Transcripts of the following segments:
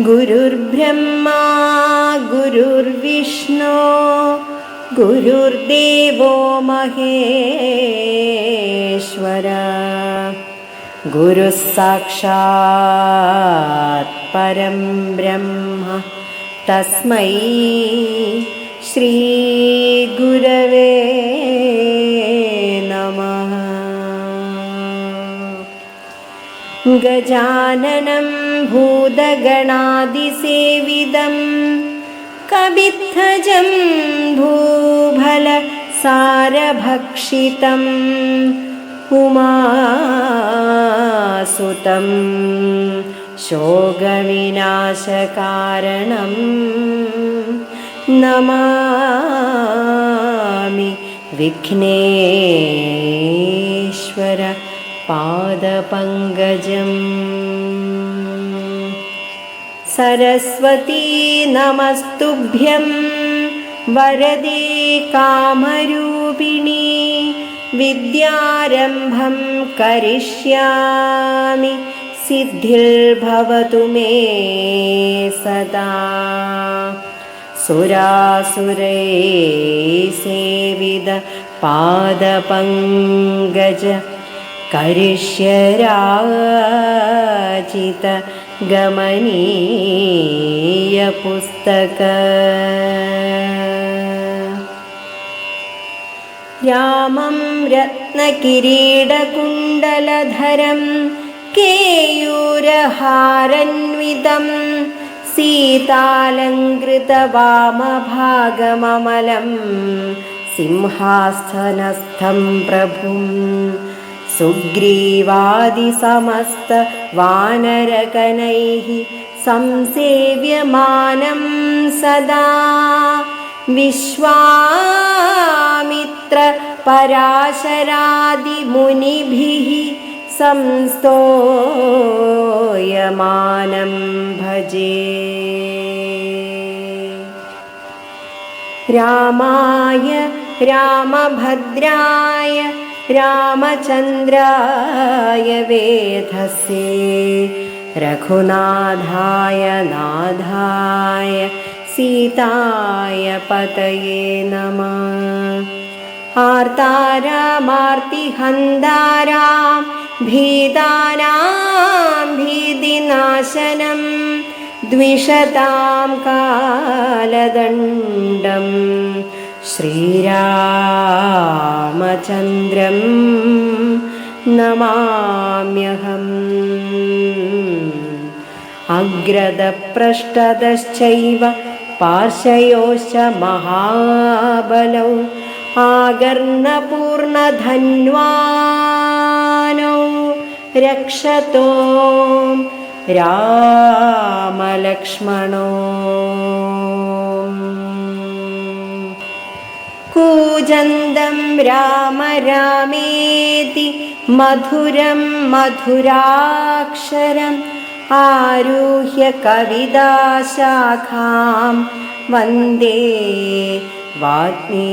गुरुर्ब्रह्मा गुरुर्विष्णु गुरुर्देवो महेश्वर। गुरुः साक्षात् परं ब्रह्म तस्मै श्रीगुरवे गजाननं भूतगणादिसेविदं कवित्थजं भूफलसारभक्षितम् उमासुतं शोकविनाशकारणं नमामि विघ्नेश्वर पादपङ्कजम् सरस्वती नमस्तुभ्यं वरदे कामरूपिणी विद्यारम्भं करिष्यामि सिद्धिर्भवतु मे सदा। सुरासुरै सेविद पादपङ्कज करिष्यराचित गमनीयपुस्तक रामं रत्नकिरीडकुण्डलधरं केयूरहारन्वितं सीतालङ्कृतवामभागममलं सिंहास्थनस्थं प्रभुम् सुग्रीवादिसमस्तवानरकनैः संसेव्यमानं सदा विश्वामित्रपराशरादिमुनिभिः संस्तोयमानं भजे। रामाय रामभद्राय रामचन्द्राय वेधसे रघुनाथाय नाथाय सीताय पतये नमः। आर्तारामार्तिहन्दारां भीतानां भीतिनाशनं द्विषतां कालदण्डम् श्रीरामचन्द्रं नमाम्यहम् अग्रदपृष्ठदश्चैव पार्श्वयोश्च महाबलौ आगर्णपूर्णधन्वानौ रक्षतो रामलक्ष्मणो कूजन्दं राम रामेति मधुरं मधुराक्षरम् आरुह्य कविदाशाखां वन्दे वाल्मीकिकोकिलम्।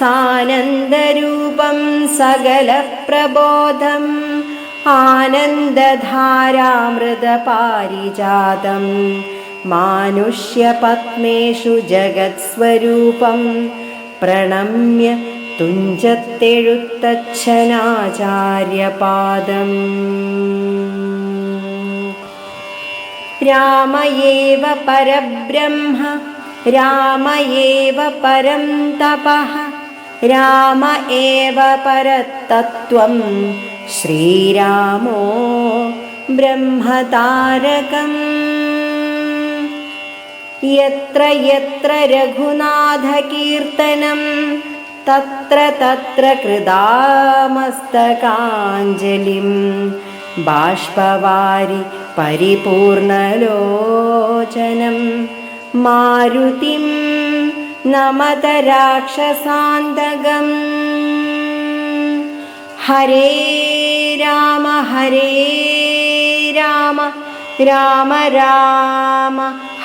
सानन्दरूपं सकलप्रबोधम् आनन्दधारामृतपारिजातम् മാനുഷ്യപത്മേഷു ജഗത്സ്വരൂപം പ്രണമ്യ തുഞ്ചത്തെഴുത്തച്ഛനാചാര്യപാദം രാമയേവ പരബ്രഹ്മ രാമയേവ പരം തപഃ രാമ ഏവ പരത്തത്വം ശ്രീരാമോ ബ്രഹ്മതാരകം यत्र यत्र रघुनाथकीर्तनं तत्र तत्र कृदामस्तकाञ्जलिं बाष्पवारि परिपूर्णलोचनं मारुतिं नमत राक्षसान्तकम् हरे राम हरे राम राम राम